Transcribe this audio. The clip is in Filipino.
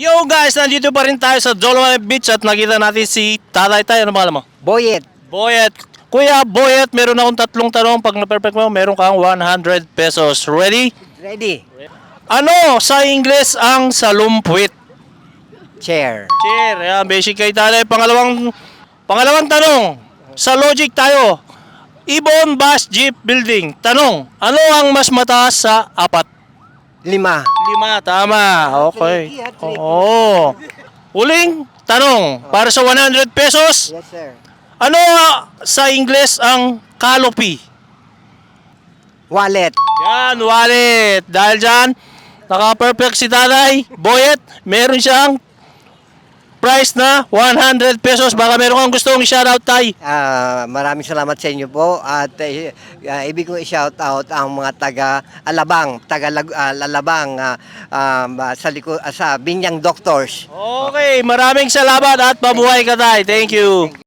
Yo guys, nandito pa rin tayo sa Dolomite Beach at nakita natin si Tatay Tay. Ano pangalan mo? Boyet. Boyet. Kuya Boyet, meron akong tatlong tanong. Pag na-perfect mo, meron kang 100 pesos. Ready? Ready. Ano sa Ingles ang salumpwit? Chair. Chair. Yan, basic kay Tatay. Pangalawang, pangalawang tanong. Sa logic tayo. Ibon Bus Jeep Building. Tanong, ano ang mas mataas sa apat? Lima. Lima, tama. Okay. Tricky, ah, tricky. Oo. Huling tanong, para sa 100 pesos, Yes, sir. ano ah, sa Ingles ang canopy? Wallet. Yan, wallet. Dahil dyan, naka-perfect si Tatay, Boyet, meron siyang price na 100 pesos. Baka meron kang gustong i-shoutout, Tay. Ah, maraming salamat sa inyo po at eh, ah, ibig kong i-shout out ang mga taga Alabang, taga Lag- ah, Lalabang ah, um, ah, sa liko, ah, sa Binyang Doctors. Okay, maraming salamat at mabuhay ka, Tay. Thank you.